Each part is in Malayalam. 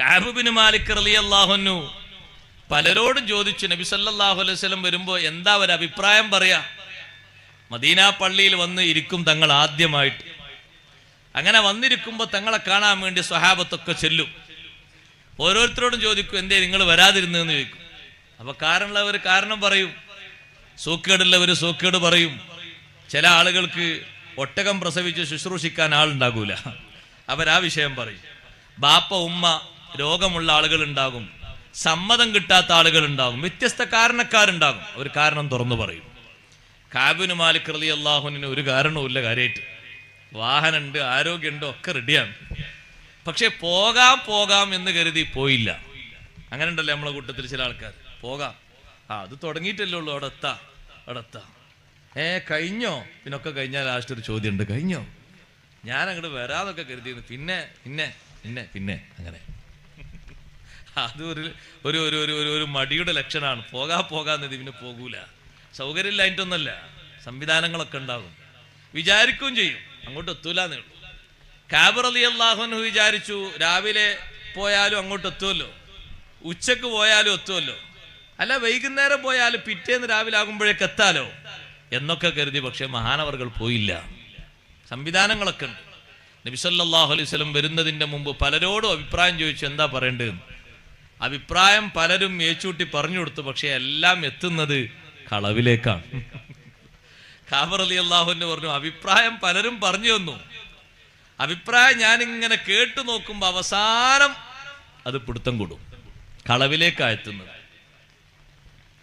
കാബുബിന് മാലിക് റലി അള്ളാഹുനു പലരോടും ചോദിച്ചു നബി സല്ലാഹു അലൈഹി വസല്ലം വരുമ്പോ എന്താ ഒരു അഭിപ്രായം പറയാ? മദീന പള്ളിയിൽ വന്ന് ഇരിക്കും തങ്ങൾ ആദ്യമായിട്ട്. അങ്ങനെ വന്നിരിക്കുമ്പോൾ തങ്ങളെ കാണാൻ വേണ്ടി സ്വഹാബത്തൊക്കെ ചെല്ലും. ഓരോരുത്തരോടും ചോദിക്കും എന്തേ നിങ്ങൾ വരാതിരുന്നതെന്ന് ചോദിക്കും. അപ്പൊ കാരണമുള്ളവർ കാരണം പറയും. സൂക്കേടുള്ളവർ സൂക്കേട് പറയും. ചില ആളുകൾക്ക് ഒട്ടകം പ്രസവിച്ച് ശുശ്രൂഷിക്കാൻ ആളുണ്ടാകൂല. അവരാ വിഷയം പറയും. ബാപ്പ ഉമ്മ രോഗമുള്ള ആളുകൾ ഉണ്ടാകും. സമ്മതം കിട്ടാത്ത ആളുകൾ ഉണ്ടാകും. വ്യത്യസ്ത കാരണക്കാരുണ്ടാകും. ഒരു കാരണം തുറന്നു പറയും. കാബിന് മാലിക് റലി അള്ളാഹുവിന് ഒരു കാരണവുമില്ല കാര്യമായിട്ട് വാഹനമുണ്ട് ആരോഗ്യമുണ്ട് ഒക്കെ റെഡിയാണ്. പക്ഷെ പോകാം പോകാം എന്ന് കരുതി പോയില്ല. അങ്ങനെ ഉണ്ടല്ലോ നമ്മളെ കൂട്ടത്തിൽ ചില ആൾക്കാർ. പോകാം. ആ അത് തുടങ്ങിയിട്ടല്ലേ ഉള്ളൂ. അവിടെ എത്താ. അവിടെ എത്താ. ഏ കഴിഞ്ഞോ? പിന്നൊക്കെ കഴിഞ്ഞാൽ ലാസ്റ്റ് ഒരു ചോദ്യമുണ്ട്. കഴിഞ്ഞോ? ഞാൻ അങ്ങോട്ട് വരാതൊക്കെ കരുതിയിരുന്നു. പിന്നെ പിന്നെ പിന്നെ പിന്നെ അങ്ങനെ. അത് ഒരു ഒരു ഒരു ഒരു ഒരു മടിയുടെ ലക്ഷണമാണ്. പോകാ പോകാന്നത് പിന്നെ പോകൂല. സൗകര്യമില്ലായിട്ടൊന്നല്ല സംവിധാനങ്ങളൊക്കെ ഉണ്ടാകും. വിചാരിക്കുകയും ചെയ്യും. അങ്ങോട്ട് എത്തൂലെന്നേ ഉള്ളൂ. കാബർ അലി അള്ളാഹുനു വിചാരിച്ചു രാവിലെ പോയാലും അങ്ങോട്ട് എത്തുമല്ലോ ഉച്ചയ്ക്ക് പോയാലും എത്തുമല്ലോ അല്ല വൈകുന്നേരം പോയാലും പിറ്റേന്ന് രാവിലെ ആകുമ്പോഴേക്ക് എത്താലോ? എന്നൊക്കെ കരുതി പക്ഷെ മഹാനവർകൾ പോയില്ല. സംവിധാനങ്ങളൊക്കെ ഉണ്ട്. നബിസല്ലാഹു അലൈവലം വരുന്നതിന്റെ മുമ്പ് പലരോടും അഭിപ്രായം ചോദിച്ചു എന്താ പറയേണ്ടത്? അഭിപ്രായം പലരും ഏച്ചൂട്ടി പറഞ്ഞു കൊടുത്തു പക്ഷെ എല്ലാം എത്തുന്നത് കളവിലേക്കാണ്. ഖാബർ അലി അള്ളാഹുവിന് പറഞ്ഞു അഭിപ്രായം പലരും പറഞ്ഞു തന്നു. അഭിപ്രായം ഞാനിങ്ങനെ കേട്ടു നോക്കുമ്പോൾ അവസാനം അത് പിടുത്തം കൂടും. കളവിലേക്കാ എത്തുന്നത്.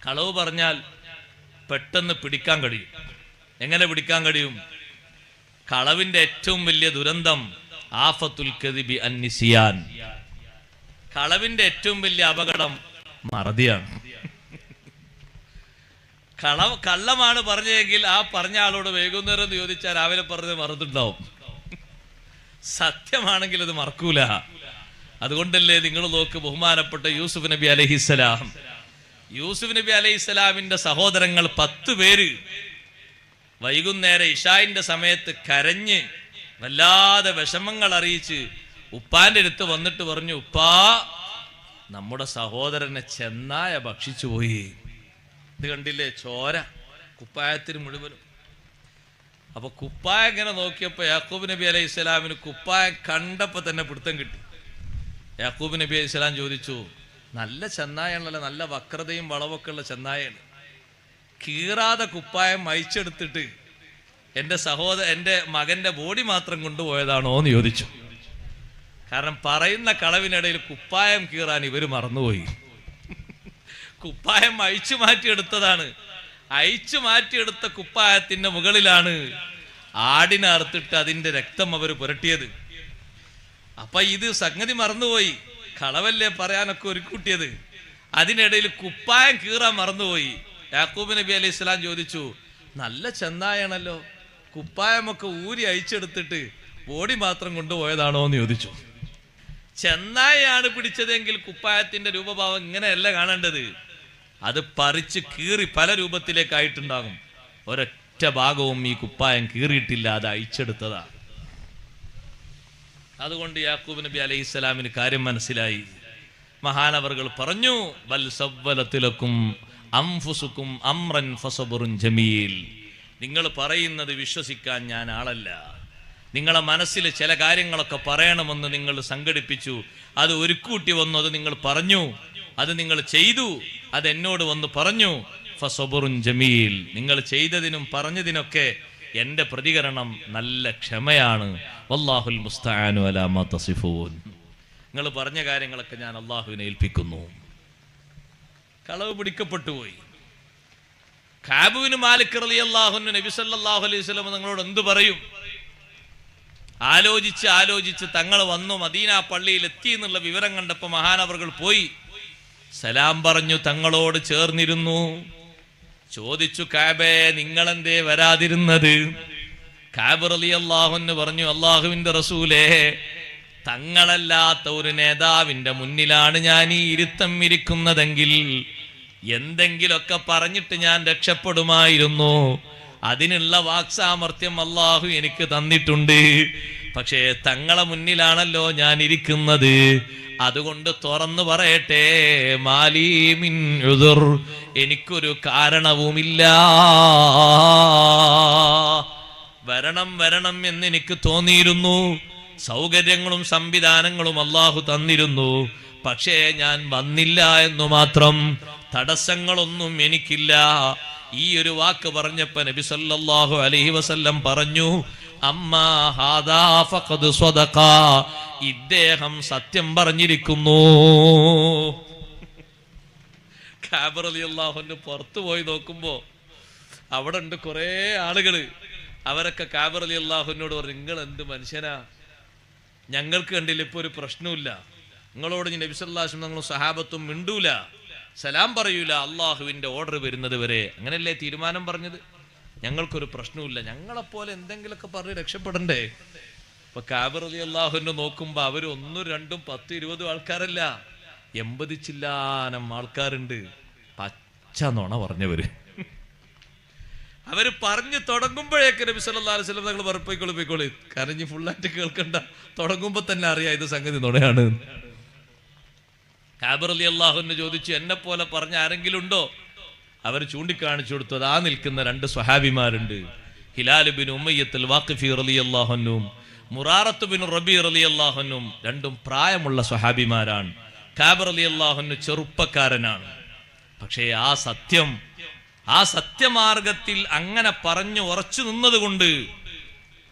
കളവ് പറഞ്ഞാൽ പെട്ടെന്ന് പിടിക്കാൻ കഴിയും. എങ്ങനെ പിടിക്കാൻ കഴിയും? കളവിന്റെ ഏറ്റവും വലിയ ദുരന്തം ആഫത്തുൽ കദിബി അന്നിസിയാൻ കളവിന്റെ ഏറ്റവും വലിയ അപകടം മറതിയാണ്. കള കള്ളമാണ് പറഞ്ഞതെങ്കിൽ ആ പറഞ്ഞ ആളോട് വൈകുന്നേരം എന്ന് ചോദിച്ചാൽ രാവിലെ പറഞ്ഞത് മറന്നുണ്ടാവും സത്യമാണെങ്കിൽ അത് മറക്കൂല. അതുകൊണ്ടല്ലേ നിങ്ങൾ നോക്ക് ബഹുമാനപ്പെട്ട യൂസുഫ് നബി അലഹിസ്സലാം യൂസുഫ് നബി അലഹിസ്സലാമിന്റെ സഹോദരങ്ങൾ പത്ത് പേര് വൈകുന്നേരം ഇഷായിന്റെ സമയത്ത് കരഞ്ഞ് വല്ലാതെ വിഷമങ്ങൾ അറിയിച്ച് ഉപ്പാന്റെ അടുത്ത് വന്നിട്ട് പറഞ്ഞു ഉപ്പാ നമ്മുടെ സഹോദരനെ ചെന്നായ ഭക്ഷിച്ചു പോയി. ഇത് കണ്ടില്ലേ? ചോര കുപ്പായത്തിന് മുഴുവനും. അപ്പൊ കുപ്പായം ഇങ്ങനെ നോക്കിയപ്പോ യാക്കൂബ് നബി അലൈഹി ഇസ്ലാമിന് കുപ്പായം കണ്ടപ്പോ തന്നെ പിടുത്തം കിട്ടി. യാക്കൂബ് നബി അലൈഹി ഇസ്ലാം ചോദിച്ചു നല്ല ചെന്നായാണല്ലോ നല്ല വക്രതയും വളവൊക്കെ ഉള്ള ചെന്നായാണ് കീറാതെ കുപ്പായം അയച്ചെടുത്തിട്ട് എന്റെ സഹോദര എന്റെ മകന്റെ ബോഡി മാത്രം കൊണ്ടുപോയതാണോ എന്ന് ചോദിച്ചു. കാരണം പറയുന്ന കളവിനിടയിൽ കുപ്പായം കീറാൻ ഇവർ മറന്നുപോയി. കുപ്പായം അഴിച്ചു മാറ്റിയെടുത്തതാണ്. അഴിച്ചു മാറ്റിയെടുത്ത കുപ്പായത്തിന്റെ മുകളിലാണ് ആടിനെ അറുത്തിട്ട് അതിന്റെ രക്തം അവർ പുരട്ടിയത്. അപ്പൊ ഇത് സംഗതി മറന്നുപോയി. കളവല്ലേ പറയാനൊക്കെ ഒരുക്കൂട്ടിയത്. അതിനിടയിൽ കുപ്പായം കീറാൻ മറന്നുപോയി. യാക്കൂബ് നബി അലൈഹി ഇസ്ലാം ചോദിച്ചു നല്ല ചെന്നായാണല്ലോ കുപ്പായമൊക്കെ ഊരി അഴിച്ചെടുത്തിട്ട് ബോഡി മാത്രം കൊണ്ടുപോയതാണോ എന്ന് ചോദിച്ചു. ചെന്നായാണ് പിടിച്ചതെങ്കിൽ കുപ്പായത്തിന്റെ രൂപഭാവം ഇങ്ങനെയല്ല കാണേണ്ടത്. അത് പറിച്ച് കീറി പല രൂപത്തിലേക്കായിട്ടുണ്ടാകും. ഒരൊറ്റ ഭാഗവും ഈ കുപ്പായം കീറിയിട്ടില്ല അത് അയച്ചെടുത്തതാ അതുകൊണ്ട് യാക്കൂബ് നബി അലൈഹി സ്വലാമിന് കാര്യം മനസ്സിലായി. മഹാനവറുകൾ പറഞ്ഞു ബൽ അംഫുസുക്കും അമ്രൻ ഫസബുറുൻ ജമീൽ. നിങ്ങൾ പറയുന്നത് വിശ്വസിക്കാൻ ഞാൻ ആളല്ല. നിങ്ങളെ മനസ്സിൽ ചില കാര്യങ്ങളൊക്കെ പറയണമെന്ന് നിങ്ങൾ സംഘടിപ്പിച്ചു. അത് ഒരുക്കൂട്ടി വന്നു അത് നിങ്ങൾ പറഞ്ഞു. അത് നിങ്ങൾ ചെയ്തു അത് എന്നോട് വന്ന് പറഞ്ഞു. ഫസബുറുൻ ജമീൽ നിങ്ങൾ ചെയ്തതിനും പറഞ്ഞതിനൊക്കെ എന്റെ പ്രതികരണം നല്ല ക്ഷമയാണ്. വല്ലാഹുൽ മുസ്തആനു അലാ മാ തസിഫൂൻ. നിങ്ങൾ പറഞ്ഞ കാര്യങ്ങളൊക്കെ ഞാൻ അള്ളാഹുവിനെ ഏൽപ്പിക്കുന്നു. കളവ് പിടിക്കപ്പെട്ടു പോയി. കാബുവിന് മാലിക് റലി അള്ളാഹുന് നബി സല്ലല്ലാഹു അലൈഹി വസല്ലം നിങ്ങളോട് എന്ത് പറയും? ആലോചിച്ച് ആലോചിച്ച് തങ്ങൾ വന്നു മദീന പള്ളിയിൽ എത്തി എന്നുള്ള വിവരം കണ്ടപ്പോൾ മഹാനവറുകൾ പോയി. സലാം പറഞ്ഞു തങ്ങളോട് ചേർന്നിരുന്നു. ചോദിച്ചു കാബേ നിങ്ങളെന്തേ വരാതിരുന്നത്? കാബർ അലി അള്ളാഹുന്ന് പറഞ്ഞു അള്ളാഹുവിന്റെ റസൂലേ തങ്ങളല്ലാത്ത ഒരു നേതാവിന്റെ മുന്നിലാണ് ഞാൻ ഈ ഇരുത്തം ഇരിക്കുന്നതെങ്കിൽ എന്തെങ്കിലൊക്കെ പറഞ്ഞിട്ട് ഞാൻ രക്ഷപ്പെടുമായിരുന്നു. അതിനുള്ള വാക്സാമർത്ഥ്യം അള്ളാഹു എനിക്ക് തന്നിട്ടുണ്ട്. പക്ഷേ തങ്ങളെ മുന്നിലാണല്ലോ ഞാൻ ഇരിക്കുന്നത് അതുകൊണ്ട് തുറന്നു പറയട്ടെ മാലീമിൻ എനിക്കൊരു കാരണവുമില്ല. വരണം വരണം എന്ന് എനിക്ക് തോന്നിയിരുന്നു. സൗകര്യങ്ങളും സംവിധാനങ്ങളും അള്ളാഹു തന്നിരുന്നു. പക്ഷേ ഞാൻ വന്നില്ല എന്നു മാത്രം തടസ്സങ്ങളൊന്നും എനിക്കില്ല. ഈ ഒരു വാക്ക് പറഞ്ഞപ്പോ നബി സല്ലല്ലാഹു അലൈഹി വസല്ലം പറഞ്ഞു അമ്മാ ഹാദാ ഫഖദ് സ്വദഖ. ഇദ്ദേഹം സത്യം പറഞ്ഞിരിക്കുന്നു. ഖാബർ പുറത്തു പോയി നോക്കുമ്പോ അവിടെ ഉണ്ട് കുറെ ആളുകൾ. അവരൊക്കെ കാബർ അലി അള്ളാഹുവിനോട് പറഞ്ഞു നിങ്ങൾ എന്ത് മനുഷ്യനാ? ഞങ്ങൾക്ക് കണ്ടില്ല ഇപ്പൊ ഒരു പ്രശ്നമില്ല നിങ്ങളോട് നബിസല്ലാസും ഞങ്ങളും സഹാബത്തും മിണ്ടൂല. സലാം പറയൂല അള്ളാഹുവിന്റെ ഓർഡർ വരുന്നത് വരെ. അങ്ങനെയല്ലേ തീരുമാനം പറഞ്ഞത്? ഞങ്ങൾക്കൊരു പ്രശ്നവുമില്ല. ഞങ്ങളെപ്പോലെ എന്തെങ്കിലുമൊക്കെ പറഞ്ഞ് രക്ഷപ്പെടണ്ടേ? ഇപ്പൊ കാബർ അലി അള്ളാഹുവിനെ നോക്കുമ്പോ അവർ ഒന്നും രണ്ടും പത്തും ഇരുപതും ആൾക്കാരല്ല. എൺപത് ചില്ലാനം ആൾക്കാരുണ്ട്. പച്ച നോണ പറഞ്ഞവര്. അവർ പറഞ്ഞു തുടങ്ങുമ്പോഴേക്ക് നബി സല്ലല്ലാഹു അലൈഹി വസല്ലം തങ്ങൾ പറപ്പോയിക്കോളൂ പോയിക്കോളൂ കരഞ്ഞ് ഫുള്ളായിട്ട് കേൾക്കണ്ട. തുടങ്ങുമ്പോ തന്നെ അറിയാം ഇത് സംഗതി നുണയാണ്. കാബർ അലി അള്ളാഹുവിനെ ചോദിച്ചു എന്നെ പോലെ പറഞ്ഞ ആരെങ്കിലും ഉണ്ടോ അവർ ചൂണ്ടിക്കാണിച്ചു കൊടുത്തു അതാ നിൽക്കുന്ന രണ്ട് സ്വഹാബിമാരുണ്ട്. ഹിലാൽ ബിൻ ഉമ്മയ്യത്തിൽ വാക്കിഫി റലി അള്ളാഹുനും മുറാറത്ത് ബിൻ റബി റലി അള്ളാഹുനും രണ്ടും പ്രായമുള്ള സ്വഹാബിമാരാണ്. കാബർ അലി അള്ളാഹുന് ചെറുപ്പക്കാരനാണ്. പക്ഷേ ആ സത്യം ആ സത്യമാർഗത്തിൽ അങ്ങനെ പറഞ്ഞു ഉറച്ചു നിന്നതുകൊണ്ട്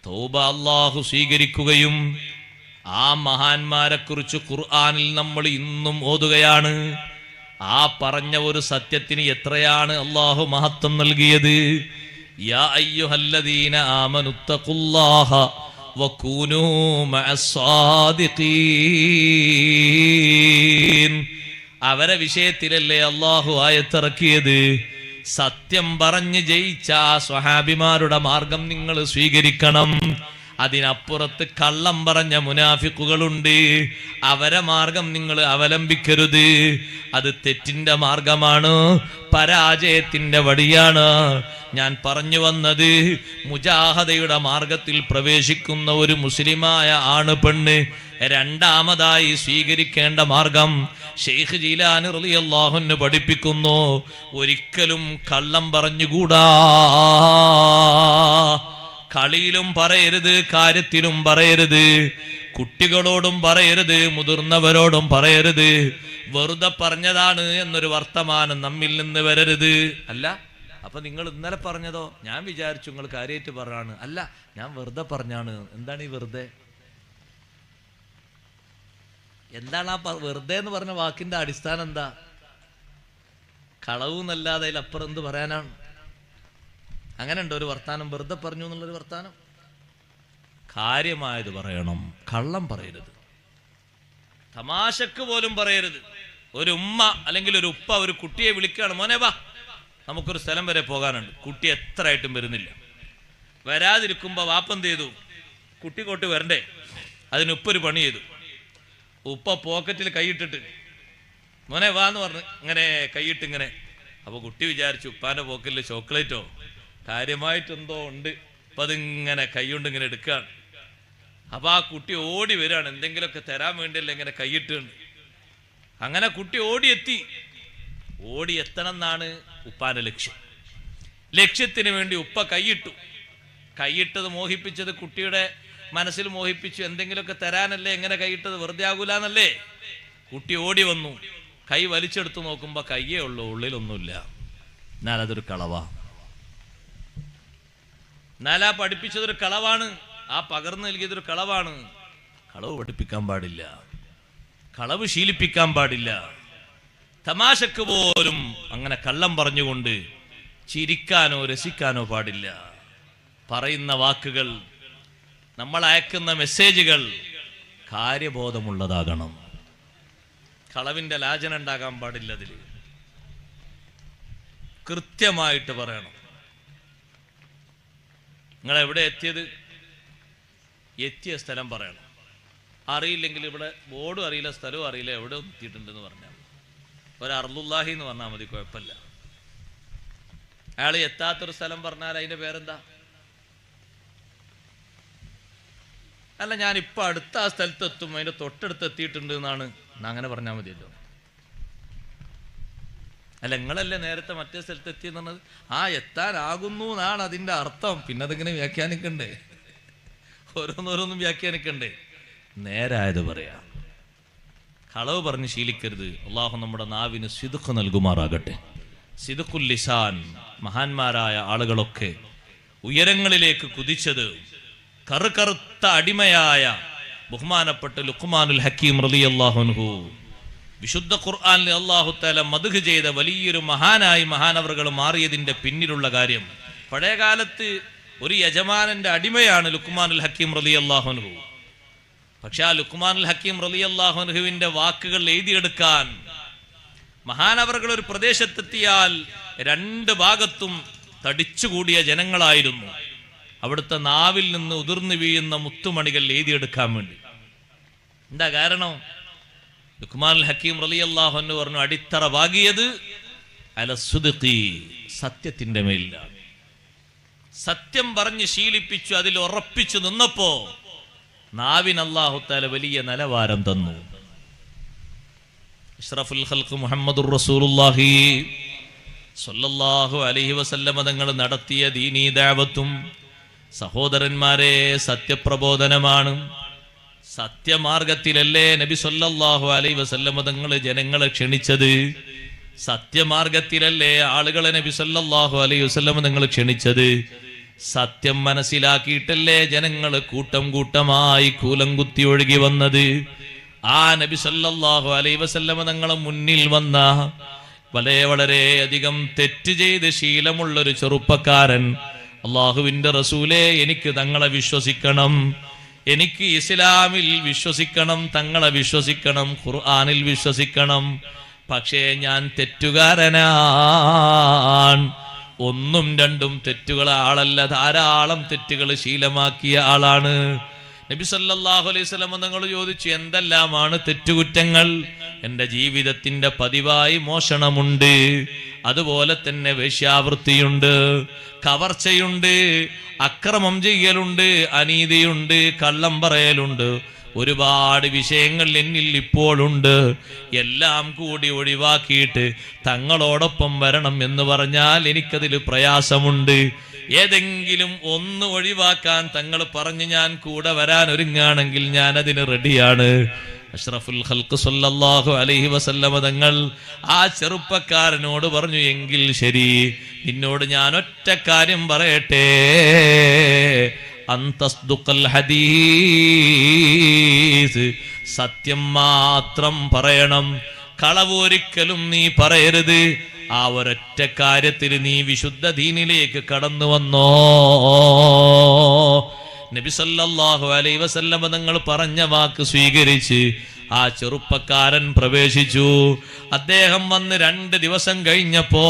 തൗബ അള്ളാഹു സ്വീകരിക്കുകയും ആ മഹാന്മാരെ കുറിച്ച് ഖുർആനിൽ നമ്മൾ ഇന്നും ഓതുകയാണ്. ആ പറഞ്ഞ ഒരു സത്യത്തിന് എത്രയാണ് അള്ളാഹു മഹത്വം നൽകിയത്? യാ അയ്യുഹല്ലദീന വകൂനൂ അവരെ വിഷയത്തിലല്ലേ അള്ളാഹു ആയത്തിറക്കിയത്? സത്യം പറഞ്ഞ് ജയിച്ച സ്വഹാബിമാരുടെ മാർഗം നിങ്ങൾ സ്വീകരിക്കണം. അതിനപ്പുറത്ത് കള്ളം പറഞ്ഞ മുനാഫിക്കുകളുണ്ട്. അവരെ മാർഗം നിങ്ങൾ അവലംബിക്കരുത്. അത് തെറ്റിന്റെ മാർഗമാണ് പരാജയത്തിന്റെ വടിയാണ് ഞാൻ പറഞ്ഞു വന്നത് മുജാഹദയുടെ മാർഗത്തിൽ പ്രവേശിക്കുന്ന ഒരു മുസ്ലിമായ ആണ് പെണ്ണ്. രണ്ടാമതായി സ്വീകരിക്കേണ്ട മാർഗം ഷെയ്ഖ് ജീലാനി റളിയല്ലാഹുവിന് പഠിപ്പിക്കുന്നു ഒരിക്കലും കള്ളം പറഞ്ഞുകൂടാ. കളിയിലും പറയരുത് കാര്യത്തിലും പറയരുത്. കുട്ടികളോടും പറയരുത് മുതിർന്നവരോടും പറയരുത്. വെറുതെ പറഞ്ഞതാണ് എന്നൊരു വർത്തമാനം നമ്മിൽ നിന്ന് വരരുത്. അല്ല അപ്പൊ നിങ്ങൾ ഇന്നലെ പറഞ്ഞതോ? ഞാൻ വിചാരിച്ചു നിങ്ങൾ കാര്യമായിട്ട് പറഞ്ഞാണ് അല്ല ഞാൻ വെറുതെ പറഞ്ഞാണ്. എന്താണ് ഈ വെറുതെ? എന്താണ് ആ വെറുതെ എന്ന് പറഞ്ഞ വാക്കിന്റെ അടിസ്ഥാനം എന്താ? കളവ് എന്നല്ലാതെ അതിലപ്പുറം എന്ത് പറയാനാണ്? അങ്ങനെ ഉണ്ട് ഒരു വർത്താനം വെറുതെ പറഞ്ഞു എന്നുള്ളൊരു വർത്താനം. കാര്യമായത് പറയണം കള്ളം പറയരുത്. തമാശക്ക് പോലും പറയരുത്. ഒരു ഉമ്മ അല്ലെങ്കിൽ ഒരു ഉപ്പ ഒരു കുട്ടിയെ വിളിക്കുകയാണ് മോനെ വാ നമുക്കൊരു സ്ഥലം വരെ പോകാനുണ്ട്. കുട്ടി എത്ര ആയിട്ടും വരുന്നില്ല. വരാതിരിക്കുമ്പോൾ വാപ്പെന്ത് ചെയ്തു? കുട്ടി കോട്ട് വരണ്ടേ? അതിന് ഉപ്പ ഒരു പണി ചെയ്തു. ഉപ്പ പോക്കറ്റിൽ കൈയിട്ടിട്ട് മോനെ വാ എന്ന് പറഞ്ഞു ഇങ്ങനെ കൈയിട്ട് ഇങ്ങനെ. അപ്പോൾ കുട്ടി വിചാരിച്ചു ഉപ്പാന്റെ പോക്കറ്റിൽ ചോക്ലേറ്റോ? കാര്യമായിട്ട് എന്തോ ഉണ്ട്. അപ്പം അതിങ്ങനെ കൈകൊണ്ട് ഇങ്ങനെ എടുക്കുകയാണ് അപ്പൊ ആ കുട്ടി ഓടി വരികയാണ് എന്തെങ്കിലുമൊക്കെ തരാൻ വേണ്ടിയല്ല ഇങ്ങനെ കൈയിട്ടുണ്ട്. അങ്ങനെ കുട്ടി ഓടിയെത്തി. ഓടി എത്തണം എന്നാണ് ഉപ്പാന്റെ ലക്ഷ്യം. ലക്ഷ്യത്തിന് വേണ്ടി ഉപ്പ കൈയിട്ടു. കൈയിട്ടത് മോഹിപ്പിച്ചത് കുട്ടിയുടെ മനസ്സിൽ മോഹിപ്പിച്ചു. എന്തെങ്കിലുമൊക്കെ തരാനല്ലേ എങ്ങനെ കൈയിട്ടത്? വെറുതെ ആകൂലെന്നല്ലേ? കുട്ടി ഓടി വന്നു. കൈ വലിച്ചെടുത്ത് നോക്കുമ്പോ കയ്യേ ഉള്ളൂ. ഉള്ളിലൊന്നുമില്ല. എന്നാൽ അതൊരു കളവാ. ആ പഠിപ്പിച്ചതൊരു കളവാണ്. ആ പകർന്നു നൽകിയതൊരു കളവാണ്. കളവ് പഠിപ്പിക്കാൻ പാടില്ല. കളവ് ശീലിപ്പിക്കാൻ പാടില്ല. തമാശക്ക് പോലും അങ്ങനെ കള്ളം പറഞ്ഞുകൊണ്ട് ചിരിക്കാനോ രസിക്കാനോ പാടില്ല. പറയുന്ന വാക്കുകൾ നമ്മൾ അയക്കുന്ന മെസ്സേജുകൾ കാര്യബോധമുള്ളതാകണം. കളവിന്റെ ലാജന ഉണ്ടാകാൻ പാടില്ല അതിൽ കൃത്യമായിട്ട് പറയണം. നിങ്ങൾ എവിടെ എത്തിയത്? എത്തിയ സ്ഥലം പറയണം. അറിയില്ലെങ്കിൽ ഇവിടെ ബോർഡും അറിയില്ല സ്ഥലവും അറിയില്ല എവിടെ എത്തിയിട്ടുണ്ടെന്ന് പറഞ്ഞാൽ ഒരു അർദുല്ലാഹി എന്ന് പറഞ്ഞാൽ മതി കുഴപ്പമില്ല. അയാൾ എത്താത്തൊരു സ്ഥലം പറഞ്ഞാൽ അതിന്റെ പേരെന്താ? അല്ല ഇപ്പൊ അടുത്ത ആ സ്ഥലത്ത് എത്തും അതിന്റെ തൊട്ടടുത്ത് എത്തിയിട്ടുണ്ട് എന്നാണ്. എന്നാ അങ്ങനെ പറഞ്ഞാൽ മതിയല്ലോ. അല്ല നിങ്ങളല്ലേ നേരത്തെ മറ്റേ സ്ഥലത്ത് എത്തിയെന്ന് പറഞ്ഞത്? ആ എത്താനാകുന്നു എന്നാണ് അതിന്റെ അർത്ഥം. പിന്നെ അതിങ്ങനെ വ്യാഖ്യാനിക്കണ്ടേ? ഓരോന്നോരോന്നും വ്യാഖ്യാനിക്കണ്ടേ? നേരായത് പറയാം. കളവ് പറഞ്ഞ് ശീലിക്കരുത്. അള്ളാഹു നമ്മുടെ നാവിന് സിദുക്ക് നൽകുമാറാകട്ടെ. സിദുക്കുൽ ലിസാൻ മഹാന്മാരായ ആളുകളൊക്കെ ഉയരങ്ങളിലേക്ക് കുതിച്ചത് കറുകറുത്ത അടിമയായ ബഹുമാനപ്പെട്ട ലുഖ്മാനുൽ ഹക്കീം റലി അള്ളാഹുൻഹു വിശുദ്ധ ഖുർആാനിൽ അള്ളാഹു താല മധുഹ് ചെയ്ത വലിയൊരു മഹാനായി മഹാനവറുകൾ മാറിയതിന്റെ പിന്നിലുള്ള കാര്യം പഴയകാലത്ത് ഒരു യജമാനന്റെ അടിമയാണ് ലുക്മാനുൽ ഹക്കീം റലി അള്ളാഹുനുഹു പക്ഷെ ആ ലുക്മാനുൽ ഹക്കീം റലി അള്ളാഹുനുഹുവിന്റെ വാക്കുകൾ എഴുതിയെടുക്കാൻ മഹാനവറുകൾ ഒരു പ്രദേശത്തെത്തിയാൽ രണ്ട് ഭാഗത്തും തടിച്ചുകൂടിയ ജനങ്ങളായിരുന്നു. അവിടുത്തെ നാവിൽ നിന്ന് ഉതിർന്നു വീഴുന്ന മുത്തുമണികൾ എഴുതിയെടുക്കാൻ വേണ്ടി. എന്താ കാരണം? ലുക്മാൻ ഹക്കീം റലി അള്ളാഹു പറഞ്ഞു അടിത്തറ വാകിയത് അലസുദി സത്യത്തിന്റെ മേലിലാണ്. സത്യം പറഞ്ഞ് ശീലിപ്പിച്ചു അതിൽ ഉറപ്പിച്ചു നിന്നപ്പോ നാവിൻ അള്ളാഹുത്താല വലിയ നിലവാരം തന്നു. ഇഷ്റഫുൽ ഹൽക്ക് മുഹമ്മദുർ റസൂലുള്ളാഹി സ്വല്ലല്ലാഹു അലൈഹി വസല്ലമ തങ്ങൾ നടത്തിയ ദീനീ ദാവത്തും സഹോദരന്മാരെ സത്യപ്രബോധനമാണ്. സത്യമാർഗത്തിലല്ലേ നബി സൊല്ലാഹു അലൈ വസല്ലമ തങ്ങൾ ജനങ്ങളെ ക്ഷണിച്ചത്? സത്യമാർഗത്തിലല്ലേ ആളുകളെ നബി സല്ലല്ലാഹു അലൈ വസല്ലമ തങ്ങൾ ക്ഷണിച്ചത്? സത്യം മനസ്സിലാക്കിയിട്ടല്ലേ ജനങ്ങൾ കൂട്ടം കൂട്ടമായി കൂലം കുത്തി ഒഴുകി വന്നത്? ആ നബി സല്ലല്ലാഹു അലൈ വസല്ലമ തങ്ങളെ മുന്നിൽ വന്ന വളരെ വളരെ അധികം തെറ്റ് ചെയ്ത് ശീലമുള്ളൊരു ചെറുപ്പക്കാരൻ. അള്ളാഹുവിന്റെ റസൂലെ എനിക്ക് തങ്ങളെ വിശ്വസിക്കണം. എനിക്ക് ഇസ്ലാമിൽ വിശ്വസിക്കണം തങ്ങളെ വിശ്വസിക്കണം ഖുർആാനിൽ വിശ്വസിക്കണം. പക്ഷേ ഞാൻ തെറ്റുകാരനാണ്. ഒന്നും രണ്ടും തെറ്റുകൾ ആളല്ല ധാരാളം തെറ്റുകൾ ശീലമാക്കിയ ആളാണ്. നബി സല്ലല്ലാഹു അലൈഹി വസല്ലം നിങ്ങൾ ചോദിച്ചു എന്തെല്ലാമാണ് തെറ്റുകുറ്റങ്ങൾ? എന്റെ ജീവിതത്തിന്റെ പതിവായി മോഷണമുണ്ട് അതുപോലെ തന്നെ വേശ്യാവൃത്തിയുണ്ട് കവർച്ചയുണ്ട് അക്രമം ചെയ്യലുണ്ട് അനീതിയുണ്ട് കള്ളം പറയലുണ്ട് ഒരുപാട് വിഷയങ്ങൾ എന്നിൽ ഇപ്പോഴുണ്ട്. എല്ലാം കൂടി ഒഴിവാക്കിയിട്ട് തങ്ങളോടൊപ്പം വരണം എന്ന് പറഞ്ഞാൽ എനിക്കതിൽ പ്രയാസമുണ്ട്. ഏതെങ്കിലും ഒന്ന് ഒഴിവാക്കാൻ തങ്ങൾ പറഞ്ഞു ഞാൻ കൂടെ വരാൻ ഒരുങ്ങാണെങ്കിൽ ഞാൻ അതിന് റെഡിയാണ്. അഷ്റഫുൽ ഹൽക്ക് സല്ലല്ലാഹു അലഹി വസല്ലമ തങ്ങൾ ആ ചെറുപ്പക്കാരനോട് പറഞ്ഞു എങ്കിൽ ശരി നിന്നോട് ഞാൻ ഒറ്റ കാര്യം പറയട്ടെ. ഹദീസ് സത്യം മാത്രം പറയണം. കളവൊരിക്കലും നീ പറയരുത്. ആ ഒരൊറ്റ കാര്യത്തിൽ നീ വിശുദ്ധ ദീനിലേക്ക് കടന്നു വന്നോ? നബിസല്ലാഹു അലൈഹി വസല്ലമ നിങ്ങൾ പറഞ്ഞ വാക്ക് സ്വീകരിച്ച് ആ ചെറുപ്പക്കാരൻ പ്രവേശിച്ചു. അദ്ദേഹം വന്ന് രണ്ട് ദിവസം കഴിഞ്ഞപ്പോ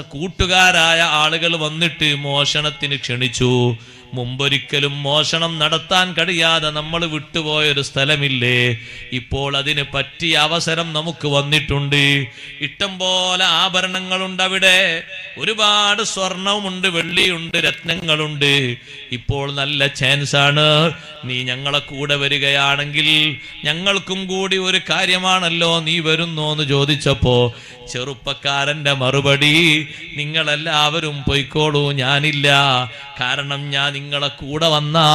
കൂട്ടുകാരായ ആളുകൾ വന്നിട്ട് മോഷണത്തിന് ക്ഷണിച്ചു. മുമ്പൊരിക്കലും മോഷണം നടത്താൻ കഴിയാതെ നമ്മൾ വിട്ടുപോയൊരു സ്ഥലമില്ലേ? ഇപ്പോൾ അതിന് പറ്റിയ അവസരം നമുക്ക് വന്നിട്ടുണ്ട്. ഇഷ്ടം പോലെ ആഭരണങ്ങളുണ്ട് അവിടെ. ഒരുപാട് സ്വർണവുമുണ്ട് വെള്ളിയുണ്ട് രത്നങ്ങളുണ്ട്. ഇപ്പോൾ നല്ല ചാൻസ് ആണ്. നീ ഞങ്ങളെ കൂടെ വരികയാണെങ്കിൽ ഞങ്ങൾക്കും കൂടി ഒരു കാര്യമാണല്ലോ നീ വരുന്നോ എന്ന് ചോദിച്ചപ്പോ ചെറുപ്പക്കാരന്റെ മറുപടി നിങ്ങളെല്ലാവരും പൊയ്ക്കോളൂ ഞാനില്ല. കാരണം ഞാൻ നിങ്ങളെ കൂടെ വന്നാൽ.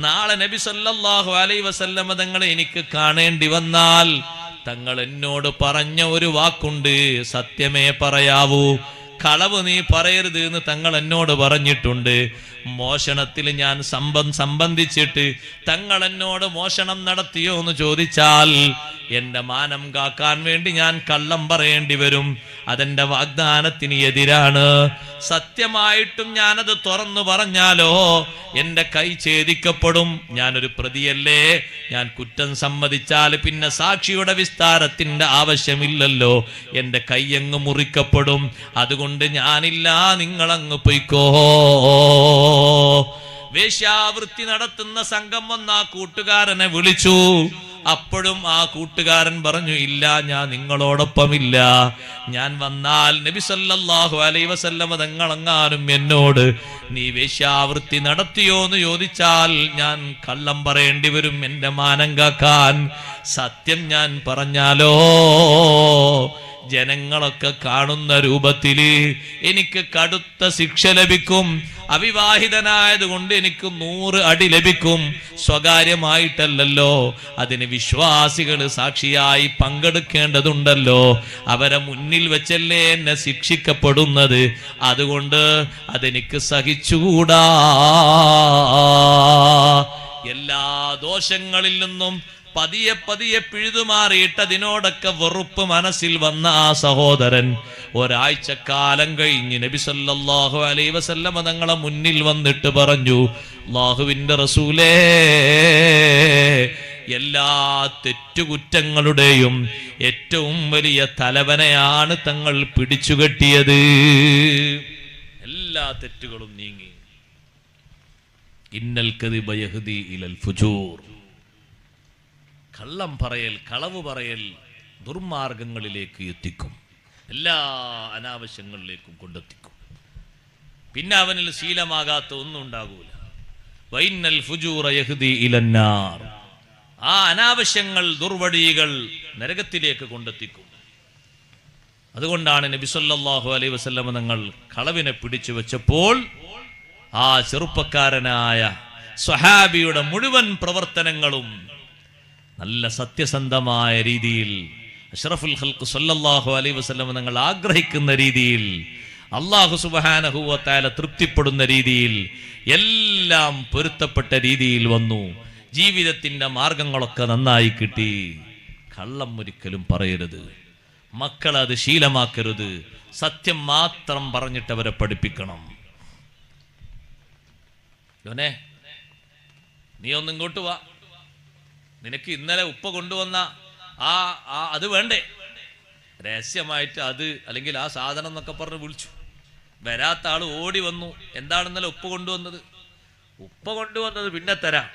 നാളെ നബി സല്ലാഹു അലൈ വസല്ലമ തങ്ങളെ എനിക്ക് കാണേണ്ടി വന്നാൽ. തങ്ങൾ എന്നോട് പറഞ്ഞ ഒരു വാക്കുണ്ട് സത്യമേ പറയാവൂ. കളവ് നീ പറയരുത് എന്ന് തങ്ങൾ എന്നോട് പറഞ്ഞിട്ടുണ്ട്. മോഷണത്തിൽ ഞാൻ സംബം സംബന്ധിച്ചിട്ട് തങ്ങൾ എന്നോട് മോഷണം നടത്തിയോ എന്ന് ചോദിച്ചാൽ എന്റെ മാനം കാക്കാൻ വേണ്ടി ഞാൻ കള്ളം പറയേണ്ടി വരും. അതെന്റെ വാഗ്ദാനത്തിന് എതിരാണ്. സത്യമായിട്ടും ഞാനത് തുറന്നു പറഞ്ഞാലോ? എന്റെ കൈ ഛേദിക്കപ്പെടും. ഞാനൊരു പ്രതിയല്ലേ? ഞാൻ കുറ്റം സമ്മതിച്ചാൽ പിന്നെ സാക്ഷിയുടെ വിസ്താരത്തിന്റെ ആവശ്യമില്ലല്ലോ. എന്റെ കൈയങ്ങ് മുറിക്കപ്പെടും. അതുകൊണ്ട് ഞാനില്ല നിങ്ങളങ്ങ് പൊയ്ക്കോ. വേശ്യാവൃത്തി നടത്തുന്ന സംഘം വന്ന കൂട്ടുകാരനെ വിളിച്ചു. അപ്പോഴും ആ കൂട്ടുകാരൻ പറഞ്ഞു ഇല്ല ഞാൻ നിങ്ങളോടൊപ്പമില്ല. ഞാൻ വന്നാൽ നബി സല്ലല്ലാഹു അലൈ വസല്ലമ തങ്ങളെങ്ങാനും എന്നോട് നീ വേശ്യാവൃത്തി നടത്തിയോ എന്ന് ചോദിച്ചാൽ ഞാൻ കള്ളം പറയേണ്ടി വരും എന്റെ മാനം കാക്കാൻ. സത്യം ഞാൻ പറഞ്ഞാലോ? ജനങ്ങളൊക്കെ കാണുന്ന രൂപത്തിൽ എനിക്ക് കടുത്ത ശിക്ഷ ലഭിക്കും. അവിവാഹിതനായത് കൊണ്ട് എനിക്ക് നൂറ് അടി ലഭിക്കും. സ്വകാര്യമായിട്ടല്ലല്ലോ. അതിന് വിശ്വാസികൾ സാക്ഷിയായി പങ്കെടുക്കേണ്ടതുണ്ടല്ലോ. അവരെ മുന്നിൽ വെച്ചല്ലേ എന്നെ ശിക്ഷിക്കപ്പെടുന്നത്. അതുകൊണ്ട് അതെനിക്ക് സഹിച്ചുകൂടാ. എല്ലാ ദോഷങ്ങളിൽ നിന്നും പതിയെ പതിയെ പിഴുതുമാറിയിട്ട് അതിനോടൊക്കെ വെറുപ്പ് മനസ്സിൽ വന്ന ആ സഹോദരൻ ഒരാഴ്ച കാലം കഴിഞ്ഞ് നബി സല്ലല്ലാഹു അലൈഹി വസല്ലമ തങ്ങളെ മുന്നിൽ വന്നിട്ട് പറഞ്ഞു ലാഹുവിന്റെ റസൂലേ എല്ലാ തെറ്റുകുറ്റങ്ങളുടെയും ഏറ്റവും വലിയ തലവനെയാണ് തങ്ങൾ പിടിച്ചുകെട്ടിയത്. എല്ലാ തെറ്റുകളും നീങ്ങി. ഇന്നൽ കതി യഹ്ദി ഇലൽ ഫുജൂർ. കള്ളം പറയൽ കളവ് പറയൽ ദുർമാർഗങ്ങളിലേക്ക് എത്തിക്കും. എല്ലാ അനാവശ്യങ്ങളിലേക്കും കൊണ്ടെത്തിക്കും. പിന്നെ അവനിൽ ശീലമാകാത്ത ഒന്നും ഉണ്ടാകൂല. വൈന്നൽ ഫുജൂറ യഹ്ദി ഇലന്നാർ. ആ അനാവശ്യങ്ങൾ ദുർവഴികൾ നരകത്തിലേക്ക് കൊണ്ടെത്തിക്കും. അതുകൊണ്ടാണ് നബി അലൈ അലൈഹി നിങ്ങൾ കളവിനെ പിടിച്ചു വെച്ചപ്പോൾ ആ ചെറുപ്പക്കാരനായ സ്വഹാബിയുടെ മുഴുവൻ പ്രവർത്തനങ്ങളും നല്ല സത്യസന്ധമായ രീതിയിൽ അഷ്റഫുൽ ഹൽക്ക് സല്ലല്ലാഹു അലൈ വസ്ലം നിങ്ങൾ ആഗ്രഹിക്കുന്ന രീതിയിൽ അള്ളാഹു സുബഹാനഹുവത്താല തൃപ്തിപ്പെടുന്ന രീതിയിൽ എല്ലാം പൊരുത്തപ്പെട്ട രീതിയിൽ വന്നു. ജീവിതത്തിന്റെ മാർഗങ്ങളൊക്കെ നന്നായി കിട്ടി. കള്ളം ഒരിക്കലും പറയരുത്. മക്കൾ അത് ശീലമാക്കരുത്. സത്യം മാത്രം പറഞ്ഞിട്ട് അവരെ പഠിപ്പിക്കണം. യോനെ നീ ഒന്നിങ്ങോട്ട് വാ. നിനക്ക് ഇന്നലെ ഉപ്പ കൊണ്ടുവന്ന ആ ആ അത് വേണ്ടേ? രഹസ്യമായിട്ട് അത് അല്ലെങ്കിൽ ആ സാധനം എന്നൊക്കെ പറഞ്ഞ് വിളിച്ചു. വരാത്ത ആൾ ഓടി വന്നു. എന്താണ് ഇന്നലെ ഉപ്പ കൊണ്ടുവന്നത്? ഉപ്പ കൊണ്ടുവന്നത് പിന്നെ തരാം.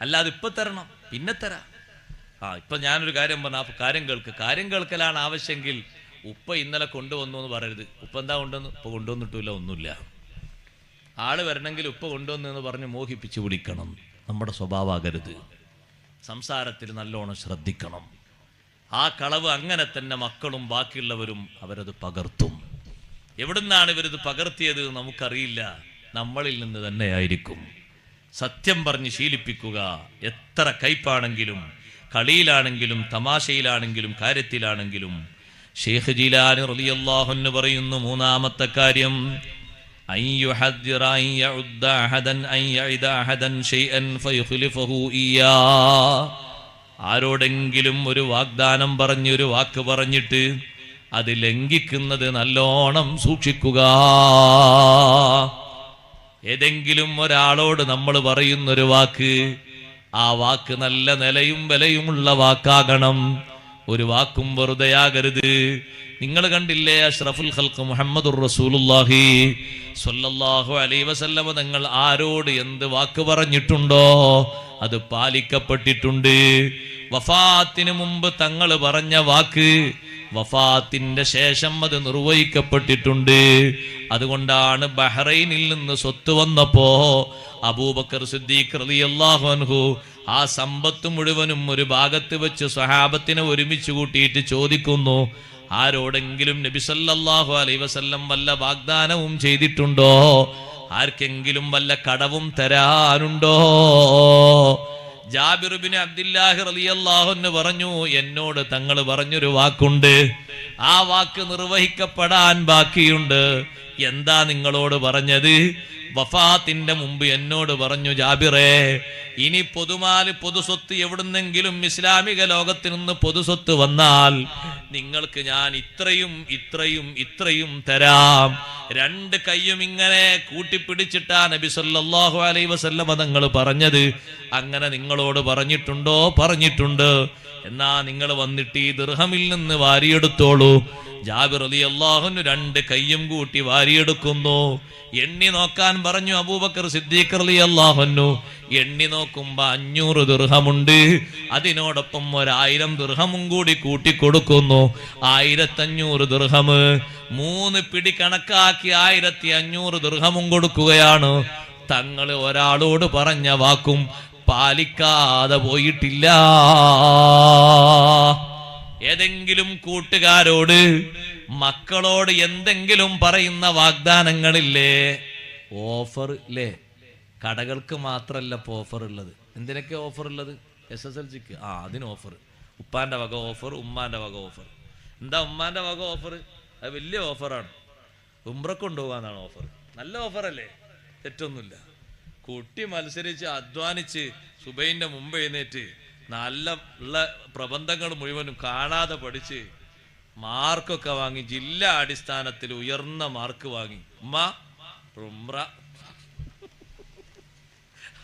അല്ലാതെ ഇപ്പൊ തരണം. പിന്നെ തരാം. ആ ഇപ്പൊ ഞാനൊരു കാര്യം പറഞ്ഞ ആ കാര്യം കേൾക്ക്. കാര്യം കേൾക്കലാണ് ആവശ്യമെങ്കിൽ ഉപ്പ ഇന്നലെ കൊണ്ടുവന്നു എന്ന് പറയരുത്. ഉപ്പ എന്താ കൊണ്ടുവന്നു? ഉപ്പ കൊണ്ടുവന്നിട്ടില്ല ഒന്നുമില്ല. ആൾ വരണമെങ്കിൽ ഉപ്പ കൊണ്ടുവന്നു എന്ന് പറഞ്ഞ് മോഹിപ്പിച്ച് വിളിക്കണം നമ്മുടെ സ്വഭാവമാകരുത്. സംസാരത്തിൽ നല്ലോണം ശ്രദ്ധിക്കണം. ആ കളവ് അങ്ങനെ തന്നെ മക്കളും ബാക്കിയുള്ളവരും അവരത് പകർത്തും. എവിടുന്നാണ് ഇവരിത് പകർത്തിയത് നമുക്കറിയില്ല. നമ്മളിൽ നിന്ന് തന്നെയായിരിക്കും. സത്യം പറഞ്ഞ് ശീലിപ്പിക്കുക എത്ര കയ്പാണെങ്കിലും കളിയിലാണെങ്കിലും തമാശയിലാണെങ്കിലും കാര്യത്തിലാണെങ്കിലും. ഷേഖ് ജീലാൻ റളിയല്ലാഹു പറയുന്നു മൂന്നാമത്തെ കാര്യം أن يحذر أن يعد أحدا أن يعد أحدا شيئا فيخلفه إياه ആരോടെങ്കിലും ഒരു വാഗ്ദാനം പറഞ്ഞൊരു വാക്ക് പറഞ്ഞിട്ട് അത് ലംഘിക്കുന്നത് നല്ലോണം സൂക്ഷിക്കുക ഏതെങ്കിലും ഒരാളോട് നമ്മൾ പറയുന്നൊരു വാക്ക് ആ വാക്ക് നല്ല നിലയും വിലയുമുള്ള വാക്കാകണം ഒരു വാക്കും വെറുതെയാകരുത് നിങ്ങൾ കണ്ടില്ലേ അഷ്റഫുൽ ഖൽക്ക് മുഹമ്മദുർ റസൂലുല്ലാഹി സ്വല്ലല്ലാഹു അലൈഹി വസല്ലമ നിങ്ങൾ ആരോട് എന്ത് വാക്ക് പറഞ്ഞിട്ടുണ്ടോ? അത് പാലിക്കപ്പെട്ടിട്ടുണ്ട്. വഫാത്തിന് മുമ്പ് തങ്ങൾ പറഞ്ഞ വാക്ക് വഫാത്തിന്റെ ശേഷം അത് നിർവഹിക്കപ്പെട്ടിട്ടുണ്ട്. അതുകൊണ്ടാണ് ബഹ്റൈനിൽ നിന്ന് സ്വത്ത് വന്നപ്പോ അബൂബക്കർ സിദ്ദീഖ് റളിയല്ലാഹു അൻഹു ആ സമ്പത്ത് മുഴുവനും ഒരു ഭാഗത്ത് വെച്ച് സ്വഹാബത്തിനെ ഒരുമിച്ച് കൂട്ടിയിട്ട് ചോദിക്കുന്നു. ആരോടെങ്കിലും നബി സല്ലല്ലാഹു അലൈ വസല്ലം വല്ല വാഗ്ദാനവും ചെയ്തിട്ടുണ്ടോ? ആർക്കെങ്കിലും വല്ല കടവും തരാനുണ്ടോ? ജാബിറുബിന് അബ്ദില്ലാഹി റളിയല്ലാഹു അൻഹു പറഞ്ഞു എന്നോട് തങ്ങൾ പറഞ്ഞൊരു വാക്കുണ്ട്. ആ വാക്ക് നിർവഹിക്കപ്പെടാൻ ബാക്കിയുണ്ട്. എന്താ നിങ്ങളോട് പറഞ്ഞത്? വഫാത്തിന്റെ മുമ്പ് എന്നോട് പറഞ്ഞു ജാബിറേ ഇനി പൊതുമാൽ പൊതുസ്വത്ത് എവിടുന്നെങ്കിലും ഇസ്ലാമിക ലോകത്തിൽ നിന്ന് പൊതുസ്വത്ത് വന്നാൽ നിങ്ങൾക്ക് ഞാൻ ഇത്രയും ഇത്രയും ഇത്രയും തരാം. രണ്ട് കൈയും ഇങ്ങനെ കൂട്ടിപ്പിടിച്ചിട്ടാ നബി സല്ലല്ലാഹു അലൈഹി വസല്ലമ തങ്ങൾ പറഞ്ഞത്. അങ്ങനെ നിങ്ങളോട് പറഞ്ഞിട്ടുണ്ടോ? പറഞ്ഞിട്ടുണ്ട്. എന്നാ നിങ്ങൾ വന്നിട്ട് ഈ ദൃഹമിൽ നിന്ന് വാരിയെടുത്തോളൂ. ജാബിർ അലി അള്ളാഹുന് രണ്ട് കയ്യും കൂട്ടി വാരിയെടുക്കുന്നു. എണ്ണി നോക്കാൻ പറഞ്ഞു അബൂബക്കർ സിദ്ദീഖ് അലി അള്ളാഹുന്നു എണ്ണി നോക്കുമ്പോ അഞ്ഞൂറ് ദുർഹമുണ്ട്. അതിനോടൊപ്പം ഒരായിരം ദുർഹമും കൂടി കൂട്ടിക്കൊടുക്കുന്നു. ആയിരത്തഞ്ഞൂറ് ദുർഹമ് മൂന്ന് പിടി കണക്കാക്കി ആയിരത്തി അഞ്ഞൂറ് ദുർഹമും കൊടുക്കുകയാണ്. തങ്ങൾ ഒരാളോട് പറഞ്ഞ വാക്കും പാലിക്കാതെ പോയിട്ടില്ല. ഏതെങ്കിലും കൂട്ടുകാരോട് മക്കളോട് എന്തെങ്കിലും പറയുന്ന വാഗ്ദാനങ്ങളില്ലേ? ഓഫർ ഇല്ലേ കടകൾക്ക് മാത്രമല്ല ഇപ്പോൾ ഓഫർ ഉള്ളത്. എന്തിനൊക്കെ ഓഫർ ഉള്ളത്? എസ് എസ് എൽ സിക്ക് ആ അതിന് ഓഫർ ഉപ്പാന്റെ വക ഓഫർ ഉമ്മാന്റെ വക ഓഫർ എന്താ ഉമ്മാന്റെ വക ഓഫർ അത് വലിയ ഓഫറാണ് ഉംറക്ക് കൊണ്ടുപോകാനാണ് ഓഫർ നല്ല ഓഫറല്ലേ തെറ്റൊന്നുമില്ല. കുട്ടി മത്സരിച്ച് അധ്വാനിച്ച് സുബൈന്റെ മുമ്പ് എഴുന്നേറ്റ് നല്ല ഉള്ള പ്രബന്ധങ്ങൾ മുഴുവനും കാണാതെ പഠിച്ച് മാർക്കൊക്കെ വാങ്ങി ജില്ലാ അടിസ്ഥാനത്തിൽ ഉയർന്ന മാർക്ക് വാങ്ങി. ഉമ്മ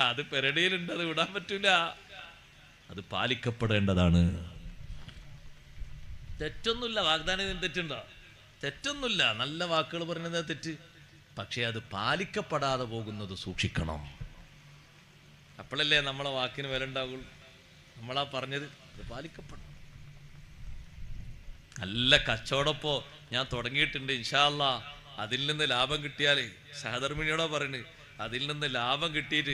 അത് പെരടിയിലുണ്ട് അത് വിടാൻ പറ്റൂല. അത് പാലിക്കപ്പെടേണ്ടതാണ്. തെറ്റൊന്നുമില്ല വാഗ്ദാനം തെറ്റുണ്ടോ? തെറ്റൊന്നുമില്ല നല്ല വാക്കുകൾ പറയുന്നത് തെറ്റ്. പക്ഷെ അത് പാലിക്കപ്പെടാതെ പോകുന്നത് സൂക്ഷിക്കണം. അപ്പോഴല്ലേ നമ്മളെ വാക്കിന് വില ഉണ്ടാവുള്ളൂ. നമ്മളാ പറഞ്ഞത് അത് പാലിക്കപ്പെടണം. നല്ല കച്ചവടപ്പോ ഞാൻ തുടങ്ങിയിട്ടുണ്ട് ഇൻഷാല്ല അതിൽ നിന്ന് ലാഭം കിട്ടിയാലേ സഹധർമ്മിണിയോടാ പറയുന്നത് അതിൽ നിന്ന് ലാഭം കിട്ടിയിട്ട്